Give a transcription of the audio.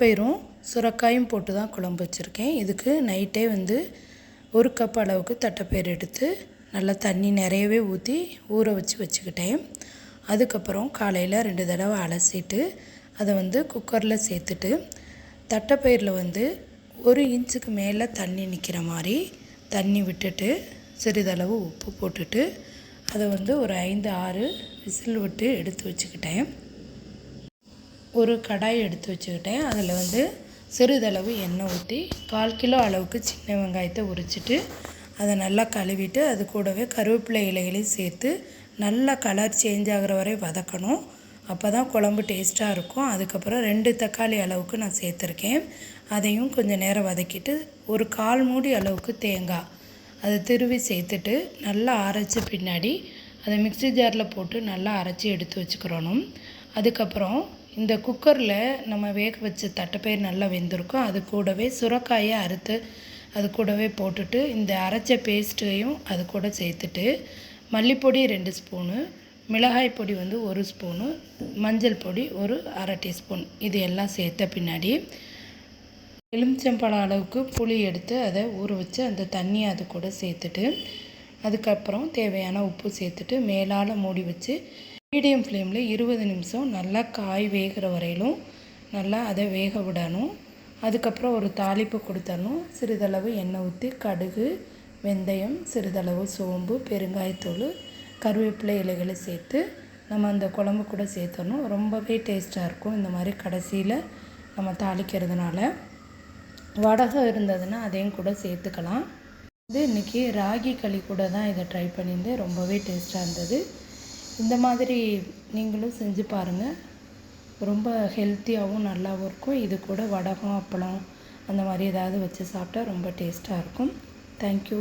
பயிரும் சுரக்காயும் போட்டு தான் குழம்பு வச்சுருக்கேன். இதுக்கு நைட்டே வந்து ஒரு கப் அளவுக்கு தட்டைப்பயிறு எடுத்து நல்லா தண்ணி நிறையவே ஊற்றி ஊற வச்சு வச்சுக்கிட்டேன். அதுக்கப்புறம் காலையில் ரெண்டு தடவை அலசிட்டு அதை வந்து குக்கரில் சேர்த்துட்டு தட்டைப்பயிரில் வந்து ஒரு இன்ச்சுக்கு மேலே தண்ணி நிற்கிற மாதிரி தண்ணி விட்டுட்டு சிறிதளவு உப்பு போட்டுட்டு அதை வந்து ஒரு ஐந்து ஆறு விசில் விட்டு எடுத்து வச்சுக்கிட்டேன். ஒரு கடாய் எடுத்து வச்சுக்கிட்டேன். அதில் வந்து சிறிதளவு எண்ணெய் ஊற்றி கால் கிலோ அளவுக்கு சின்ன வெங்காயத்தை உரிச்சிட்டு அதை நல்லா கழுவிட்டு அது கூடவே கருவேப்பிலை இலைகளையும் சேர்த்து நல்லா கலர் சேஞ்ச் ஆகிற வரை வதக்கணும். அப்போ தான் குழம்பு டேஸ்ட்டாக இருக்கும். அதுக்கப்புறம் ரெண்டு தக்காளி அளவுக்கு நான் சேர்த்துருக்கேன். அதையும் கொஞ்சம் நேரம் வதக்கிட்டு ஒரு கால் மூடி அளவுக்கு தேங்காய் அதை திருவி சேர்த்துட்டு நல்லா அரைச்ச பின்னாடி அதை மிக்ஸி ஜாரில் போட்டு நல்லா அரைச்சி எடுத்து வச்சுக்கிறணும். அதுக்கப்புறம் இந்த குக்கரில் நம்ம வேக வச்ச தட்டைப்பயிர் நல்லா வெந்திருக்கும். அது கூடவே சுரக்காயை அறுத்து அது கூடவே போட்டுட்டு இந்த அரைச்ச பேஸ்ட்டையும் அது கூட சேர்த்துட்டு மல்லிப்பொடி ரெண்டு ஸ்பூனு மிளகாய் பொடி வந்து ஒரு ஸ்பூனு மஞ்சள் பொடி ஒரு அரை டீஸ்பூன். இது எல்லாம் சேர்த்த பின்னாடி எலுமிச்சம்பழம் அளவுக்கு புளி எடுத்து அதை ஊற வச்சு அந்த தண்ணியை அது கூட சேர்த்துட்டு அதுக்கப்புறம் தேவையான உப்பு சேர்த்துட்டு மேலால் மூடி வச்சு மீடியம் ஃப்ளேமில் இருபது நிமிஷம் நல்லா காய் வேகிற வரையிலும் நல்லா அதை வேக விடணும். அதுக்கப்புறம் ஒரு தாளிப்பு கொடுத்தணும் சிறிதளவு எண்ணெய் ஊற்றி கடுகு வெந்தயம் சிறிதளவு சோம்பு பெருங்காயத்தூள் கருவேப்பிலை இலைகளை சேர்த்து நம்ம அந்த குழம்பு கூட சேர்த்தணும் ரொம்பவே டேஸ்ட்டாக இருக்கும் இந்த மாதிரி கடைசியில் நம்ம தாளிக்கிறதுனால. வடகம் இருந்ததுன்னா அதையும் கூட சேர்த்துக்கலாம். இது இன்றைக்கி ராகி களி கூட தான் இதை ட்ரை பண்ணியிருந்தேன். ரொம்பவே டேஸ்ட்டாக இருந்தது. இந்த மாதிரி நீங்களும் செஞ்சு பாருங்கள் ரொம்ப ஹெல்த்தியாகவும் நல்லாவும் இருக்கும். இது கூட வடகம் அப்பளம் அந்த மாதிரி ஏதாவது வச்சு சாப்பிட்டா ரொம்ப டேஸ்ட்டாக இருக்கும். தேங்க்யூ